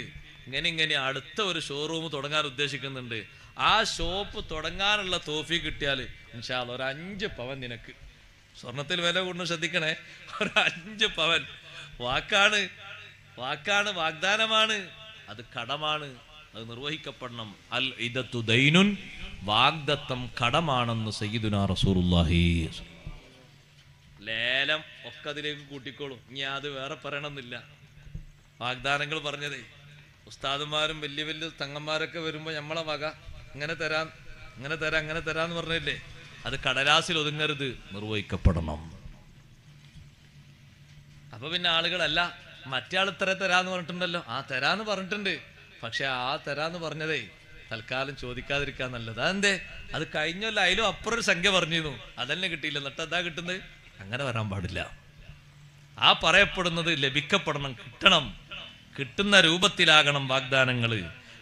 ഇങ്ങനെ ഇങ്ങനെ അടുത്ത ഒരു ഷോറൂം തുടങ്ങാൻ ഉദ്ദേശിക്കുന്നുണ്ട്. ആ ഷോപ്പ് തുടങ്ങാനുള്ള തോഫി കിട്ടിയാൽ ഇൻഷാല്ല ഒരു അഞ്ച് പവൻ നിനക്ക്. സ്വർണത്തിൽ വില കൊണ്ട് ശ്രദ്ധിക്കണേ ഒരു അഞ്ച് പവൻ. വാക്കാണ് വാക്കാണ് വാഗ്ദാനമാണ് അത് കടമാണ്. അത് നിർവഹിക്കപ്പെടണം. അൽ ഇദത്തു ദൈനുൻ വാഗ്ദത്തം കടമാണെന്ന് സയ്യിദുനാ റസൂറുല്ലാഹി ലേലം ഒക്കെ അതിലേക്ക് കൂട്ടിക്കോളും. ഇനി അത് വേറെ പറയണമെന്നില്ല. വാഗ്ദാനങ്ങൾ പറഞ്ഞതേ. ഉസ്താദുമാരും വലിയ വലിയ തങ്ങന്മാരൊക്കെ വരുമ്പോൾ നമ്മളെ വക ഇങ്ങനെ തരാൻ അങ്ങനെ തരാം അങ്ങനെ തരാന്ന് പറഞ്ഞില്ലേ? അത് കടലാസിൽ ഒതുങ്ങരുത്. നിർവഹിക്കപ്പെടണം. അപ്പൊ പിന്നെ ആളുകളല്ല മറ്റേ ആൾ ഇത്ര തരാന്ന് പറഞ്ഞിട്ടുണ്ടല്ലോ. ആ തരാന്ന് പറഞ്ഞിട്ടുണ്ട്. പക്ഷെ ആ തരാന്ന് പറഞ്ഞതേ തൽക്കാലം ചോദിക്കാതിരിക്കാൻ നല്ലത്. അതെന്തേ? അത് കഴിഞ്ഞല്ല അതിലും അപ്പുറം ഒരു സംഖ്യ പറഞ്ഞിരുന്നു. അതന്നെ കിട്ടിയില്ല. എന്നിട്ട് അതാ കിട്ടുന്നത്? അങ്ങനെ വരാൻ പാടില്ല. ആ പറയപ്പെടുന്നത് ലഭിക്കപ്പെടണം കിട്ടണം. കിട്ടുന്ന രൂപത്തിലാകണം വാഗ്ദാനങ്ങൾ.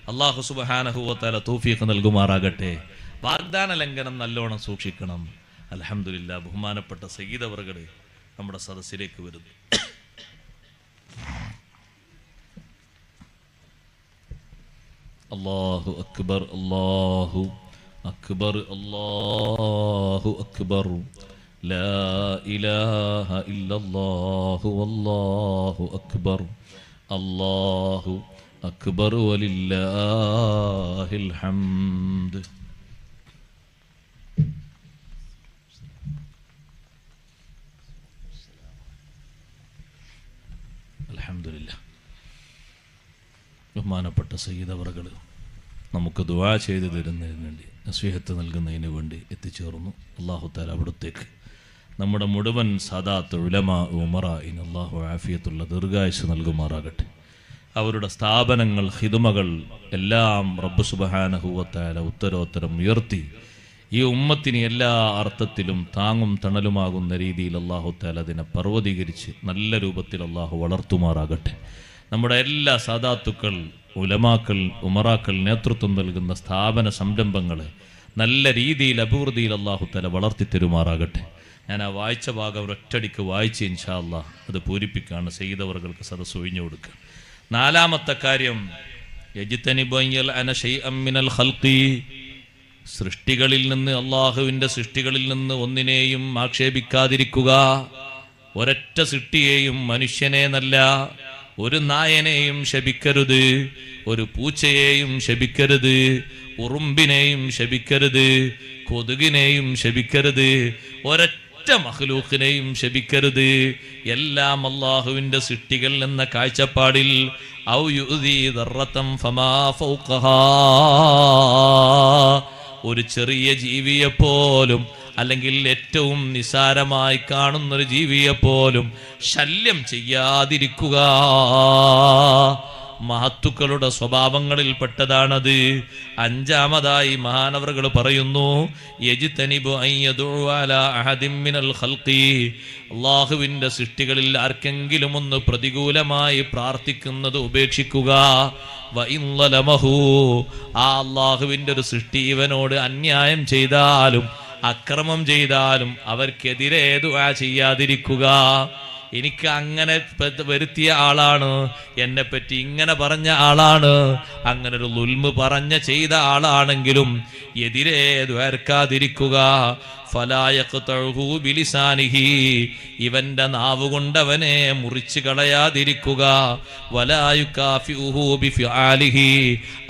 അള്ളാഹു സുബാനഹുവത്താല തൗഫീഖ് നൽകുമാറാകട്ടെ. വാഗ്ദാന ലംഘനം നല്ലോണം സൂക്ഷിക്കണം. അലഹമില്ല ബഹുമാനപ്പെട്ട സഗീതവർകൾ നമ്മുടെ സദസ്സിലേക്ക് വരുന്നു. അള്ളാഹു അക്ബർ അള്ളാഹു അക്ബർ അള്ളാഹു അക്ബർ لا إله إلا الله والله أكبر الله أكبر ولله الحمد الحمد لله ബഹുമാനപ്പെട്ട സയ്യിദവറുകൾ നമുക്ക് ദുവാ ചെയ്തു തരുന്നതിന് വേണ്ടി നസ്വീഹത്ത് നൽകുന്നതിന് വേണ്ടി എത്തിച്ചേർന്നു. അള്ളാഹു താല അവിടത്തേക്ക് നമ്മുടെ മുഴുവൻ സദാ ഉലമ ഉമറ ഇൻ അള്ളാഹു ആഫിയത്തുള്ള ദീർഘായുസ് നൽകുമാറാകട്ടെ. അവരുടെ സ്ഥാപനങ്ങൾ ഹിതുമകൾ എല്ലാം റബ്ബ് സുബഹാനഹൂവത്താല ഉത്തരോത്തരം ഉയർത്തി ഈ ഉമ്മത്തിന് എല്ലാ അർത്ഥത്തിലും താങ്ങും തണലുമാകുന്ന രീതിയിൽ അള്ളാഹു താല അതിനെ പർവതീകരിച്ച് നല്ല രൂപത്തിൽ അള്ളാഹു വളർത്തുമാറാകട്ടെ. നമ്മുടെ എല്ലാ സാധാത്തുക്കൾ ഉലമാക്കൾ ഉമറാക്കൾ നേതൃത്വം നൽകുന്ന സ്ഥാപന സംരംഭങ്ങളെ നല്ല രീതിയിൽ അഭിവൃദ്ധിയിൽ അള്ളാഹു തല വളർത്തി തരുമാറാകട്ടെ. ഞാൻ ആ വായിച്ച ഭാഗം ഒറ്റടിക്ക് വായിച്ച് ഇൻഷാ അള്ളാഹ് അത് പൂരിപ്പിക്കുകയാണ് ചെയ്തവർക്ക് സദസ് ഒഴിഞ്ഞു കൊടുക്കുക. നാലാമത്തെ കാര്യം സൃഷ്ടികളിൽ നിന്ന് അള്ളാഹുവിന്റെ സൃഷ്ടികളിൽ നിന്ന് ഒന്നിനെയും ആക്ഷേപിക്കാതിരിക്കുക. ഒരൊറ്റ സൃഷ്ടിയെയും മനുഷ്യനെ നല്ല ഒരു നായനെയും ശപിക്കരുത് ഒരു പൂച്ചയെയും ശപിക്കരുത് ഉറുമ്പിനെയും ശപിക്കരുത് കൊതുകിനെയും ശപിക്കരുത് ഒരൊറ്റ മഹ്ലൂക്കിനെയും ശപിക്കരുത്. എല്ലാം അള്ളാഹുവിന്റെ സൃഷ്ടികൾ എന്ന കാഴ്ചപ്പാടിൽ ഒരു ചെറിയ ജീവിയെപ്പോലും അല്ലെങ്കിൽ ഏറ്റവും നിസാരമായി കാണുന്നൊരു ജീവിയെ പോലും ശല്യം ചെയ്യാതിരിക്കുക. മഹത്തുക്കളുടെ സ്വഭാവങ്ങളിൽപ്പെട്ടതാണത് അഞ്ചാമതായി മഹാനവറുകൾ പറയുന്നു അള്ളാഹുവിന്റെ സൃഷ്ടികളിൽ ആർക്കെങ്കിലും ഒന്ന് പ്രതികൂലമായി പ്രാർത്ഥിക്കുന്നത് ഉപേക്ഷിക്കുക. ആ അള്ളാഹുവിന്റെ ഒരു സൃഷ്ടി ഇവനോട് അന്യായം ചെയ്താലും അക്രമം ചെയ്താലും അവർക്കെതിരെ ദുആ ചെയ്യാതിരിക്കുക. എനിക്ക് അങ്ങനെ വരുത്തിയ ആളാണ് എന്നെ പറ്റി ഇങ്ങനെ പറഞ്ഞ ആളാണ് അങ്ങനെ ഒരു ലുൽമ് പറഞ്ഞ ചെയ്ത ആളാണെങ്കിലും എതിരെ ദ്വേർക്കാതിരിക്കുക ബിലിസാനിഹി. ഇവന്റെ നാവ് കൊണ്ടവനെ മുറിച്ചു കളയാതിരിക്കുക.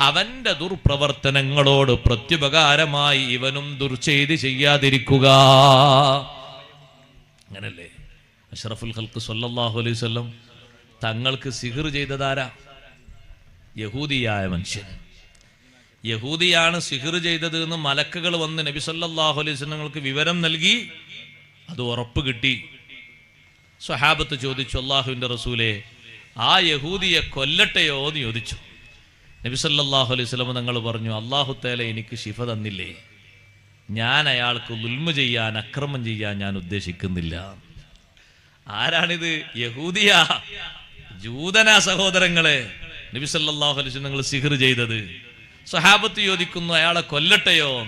അവന്റെ ദുർപ്രവർത്തനങ്ങളോട് പ്രത്യുപകാരമായി ഇവനും ദുർചെയ്തി ചെയ്യാതിരിക്കുക. അങ്ങനല്ലേ? അഷ്റഫുൽ ഹൽക്ക് സല്ലല്ലാഹു അലൈഹി വസല്ലം തങ്ങൾക്ക് സിഹിർ ചെയ്തതാരാ? യഹൂദിയായ മനുഷ്യൻ. യഹൂദിയാണ് സിഹിർ ചെയ്തത് എന്ന് മലക്കുകൾ വന്ന് നബി സല്ലാഹു അലൈഹി സ്വലങ്ങൾക്ക് വിവരം നൽകി അത് ഉറപ്പ് കിട്ടി. സ്വഹാബത്ത് ചോദിച്ചു അള്ളാഹുവിന്റെ റസൂലെ ആ യഹൂദിയെ കൊല്ലട്ടെയോ എന്ന് ചോദിച്ചു. നബി സല്ലാഹു അലൈഹി വസല്ലം നിങ്ങൾ പറഞ്ഞു അള്ളാഹു തേല എനിക്ക് ശിഫ തന്നില്ലേ? ഞാൻ അയാൾക്ക് ഉൽമ ചെയ്യാൻ അക്രമം ചെയ്യാൻ ഞാൻ ഉദ്ദേശിക്കുന്നില്ല. ആരാണിത്? യഹൂദിയ. ജൂതന സഹോദരങ്ങളെ. നബി സല്ലല്ലാഹു അലൈഹി നിങ്ങൾ സിഹിർ ചെയ്തത്. സ്വഹാബത്ത് ചോദിക്കുന്നു അയാളെ കൊല്ലട്ടെയോ?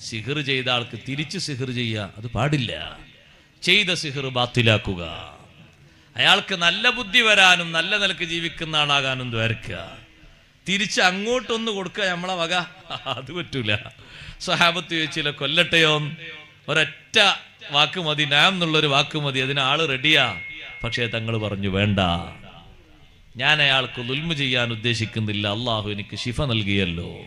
സിഹിർ ചെയ്ത ആൾക്ക് തിരിച്ച് സിഹിർ ചെയ്യുക അത് പാടില്ല. ചെയ്ത സിഹിർ ബാത്തിലാക്കുക. അയാൾക്ക് നല്ല ബുദ്ധി വരാനും നല്ല നിലയ്ക്ക് ജീവിക്കുന്ന ആളാകാനും ദ്വാരക്കുക. തിരിച്ച് അങ്ങോട്ടൊന്ന് കൊടുക്കുക നമ്മളെ വക. അത് പറ്റൂല. സഹാബത്ത് ചോദിച്ചില്ല കൊല്ലട്ടെയോ? ഒരൊറ്റ വാക്ക് മതി നാം എന്നുള്ളൊരു വാക്ക് മതി അതിന് ആൾ റെഡിയാ. പക്ഷേ തങ്ങൾ പറഞ്ഞു വേണ്ട. ഞാൻ അയാൾക്ക് ലുൽമ ചെയ്യാൻ ഉദ്ദേശിക്കുന്നില്ല. അള്ളാഹു എനിക്ക് ശിഫ നൽകിയല്ലോ.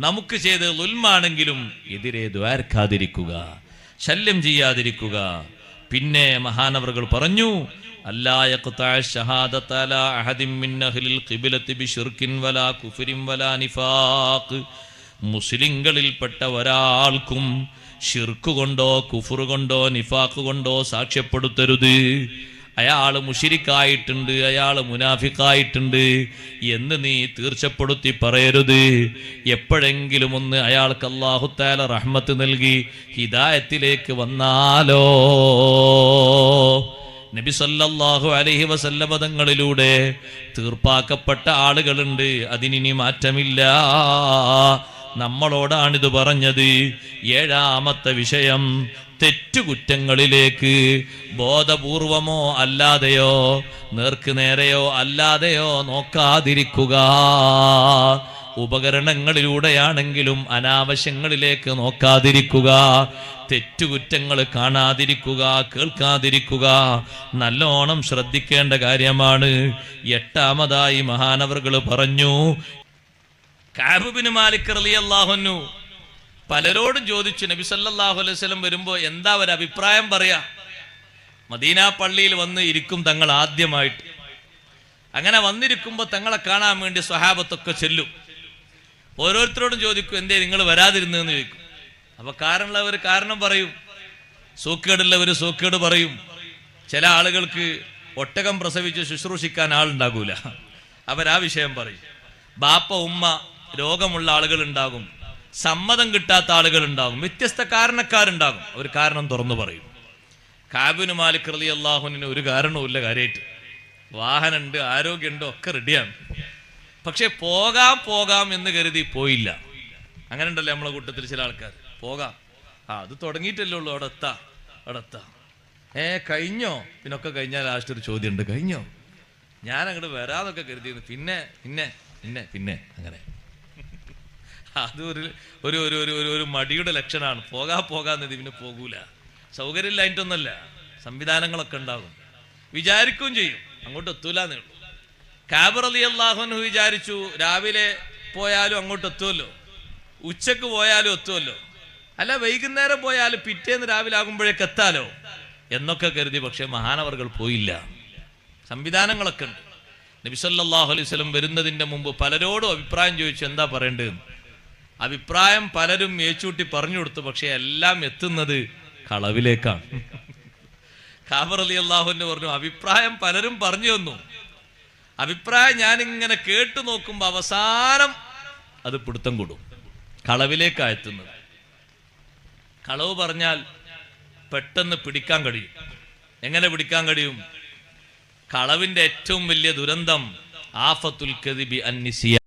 നമുക്ക് ചെയ്ത് ലുൽമാണെങ്കിലും എതിരെ ദ്വാരക്കാതിരിക്കുക ശല്യം ചെയ്യാതിരിക്കുക. പിന്നെ മഹാനവറുകൾ പറഞ്ഞു മുസ്ലിങ്ങളിൽപ്പെട്ട ഒരാൾക്കും ഷിർക്ക് കൊണ്ടോ കുഫുർ കൊണ്ടോ നിഫാഖ് കൊണ്ടോ സാക്ഷ്യപ്പെടുത്തരുത്. അയാൾ മുഷിരിക്കായിട്ടുണ്ട് അയാൾ മുനാഫിക്കായിട്ടുണ്ട് എന്ന് നീ തീർച്ചപ്പെടുത്തി പറയരുത്. എപ്പോഴെങ്കിലും ഒന്ന് അയാൾക്ക് അള്ളാഹുത്താല റഹ്മത്ത് നൽകി ഹിദായത്തിലേക്ക് വന്നാലോ. നബി സല്ലല്ലാഹു അലൈഹി വസല്ലമ തങ്ങളിലൂടെ തീർപ്പാക്കപ്പെട്ട ആളുകളുണ്ട് അതിനി മാറ്റമില്ല. നമ്മളോടാണിത് പറഞ്ഞത്. ഏഴാമത്തെ വിഷയം തെറ്റുകുറ്റങ്ങളിലേക്ക് ബോധപൂർവമോ അല്ലാതെയോ നേർക്ക് നേരെയോ അല്ലാതെയോ നോക്കാതിരിക്കുക. ഉപകരണങ്ങളിലൂടെയാണെങ്കിലും അനാവശ്യങ്ങളിലേക്ക് നോക്കാതിരിക്കുക. തെറ്റുകുറ്റങ്ങൾ കാണാതിരിക്കുക കേൾക്കാതിരിക്കുക. നല്ലോണം ശ്രദ്ധിക്കേണ്ട കാര്യമാണ്. എട്ടാമതായി മഹാനവറുകൾ പറഞ്ഞു കാബുബിന് മാലിക് അള്ളാഹുന്നു പലരോടും ചോദിച്ചു നബി സല്ലാഹു അലൈഹി വസല്ലം വരുമ്പോ എന്താ ഒരു അഭിപ്രായം പറയാ? മദീന പള്ളിയിൽ വന്ന് ഇരിക്കും തങ്ങൾ ആദ്യമായിട്ട്. അങ്ങനെ വന്നിരിക്കുമ്പോൾ തങ്ങളെ കാണാൻ വേണ്ടി സ്വഹാബത്തൊക്കെ ചെല്ലും. ഓരോരുത്തരോടും ചോദിക്കും എന്തേ നിങ്ങൾ വരാതിരുന്നെന്ന് ചോദിക്കും. അപ്പൊ കാരണമുള്ളവർ കാരണം പറയും. സൂക്കേടുള്ളവർ സൂക്കേട് പറയും. ചില ആളുകൾക്ക് ഒട്ടകം പ്രസവിച്ച് ശുശ്രൂഷിക്കാൻ ആളുണ്ടാകൂല. അവരാ വിഷയം പറയും. ബാപ്പ ഉമ്മ രോഗമുള്ള ആളുകൾ ഉണ്ടാകും. സമ്മതം കിട്ടാത്ത ആളുകൾ ഉണ്ടാകും. വ്യത്യസ്ത കാരണക്കാരുണ്ടാകും. ഒരു കാരണം തുറന്നു പറയും. കാബിന് മാലിക് റലി അള്ളാഹുവിന് ഒരു കാരണവുമില്ല കാര്യമായിട്ട് വാഹനമുണ്ട് ആരോഗ്യമുണ്ട് ഒക്കെ റെഡിയാണ് പക്ഷെ പോകാം പോകാം എന്ന് കരുതി പോയില്ല. അങ്ങനെ ഉണ്ടല്ലേ നമ്മളെ കൂട്ടത്തിൽ ചില ആൾക്കാർ. പോകാം. ആ അത് തുടങ്ങിയിട്ടല്ലേ ഉള്ളൂ. അവിടെ എത്താ. അവിടെ എത്താ. ഏ കഴിഞ്ഞോ? പിന്നൊക്കെ കഴിഞ്ഞാൽ ലാസ്റ്റ് ഒരു ചോദ്യം ഉണ്ട് കഴിഞ്ഞോ? ഞാൻ അങ്ങോട്ട് വരാതൊക്കെ കരുതിയിരുന്നു. പിന്നെ പിന്നെ പിന്നെ പിന്നെ അങ്ങനെ. അത് ഒരു ഒരു ഒരു ഒരു ഒരു മടിയുടെ ലക്ഷണമാണ്. പോകാ പോകാന്നത് പിന്നെ പോകൂല. സൗകര്യമില്ലായിട്ടൊന്നല്ല സംവിധാനങ്ങളൊക്കെ ഉണ്ടാകും. വിചാരിക്കുകയും ചെയ്യും. അങ്ങോട്ട് എത്തൂല എന്നേ ഉള്ളൂ. കാബർ അലി അള്ളാഹുനു വിചാരിച്ചു രാവിലെ പോയാലും അങ്ങോട്ട് എത്തുമല്ലോ ഉച്ചയ്ക്ക് പോയാലും എത്തുമല്ലോ അല്ല വൈകുന്നേരം പോയാലും പിറ്റേന്ന് രാവിലെ ആകുമ്പോഴേക്ക് എത്താലോ? എന്നൊക്കെ കരുതി പക്ഷെ മഹാനവർകൾ പോയില്ല. സംവിധാനങ്ങളൊക്കെ ഉണ്ട്. നബിസല്ലാഹു അലൈവലം വരുന്നതിന്റെ മുമ്പ് പലരോടും അഭിപ്രായം ചോദിച്ചു എന്താ പറയേണ്ടത്? അഭിപ്രായം പലരും ഏച്ചൂട്ടി പറഞ്ഞു കൊടുത്തു പക്ഷെ എല്ലാം എത്തുന്നത് കളവിലേക്കാണ്. ഖാബർ അലി അള്ളാഹുവിന് പറഞ്ഞു അഭിപ്രായം പലരും പറഞ്ഞു തന്നു. അഭിപ്രായം ഞാനിങ്ങനെ കേട്ടു നോക്കുമ്പോൾ അവസാനം അത് പിടുത്തം കൂടും. കളവിലേക്കാണ് എത്തുന്നത്. കളവ് പറഞ്ഞാൽ പെട്ടെന്ന് പിടിക്കാൻ കഴിയും. എങ്ങനെ പിടിക്കാൻ കഴിയും? കളവിന്റെ ഏറ്റവും വലിയ ദുരന്തം ആഫത്തുൽ കദിബി അന്നിസിയ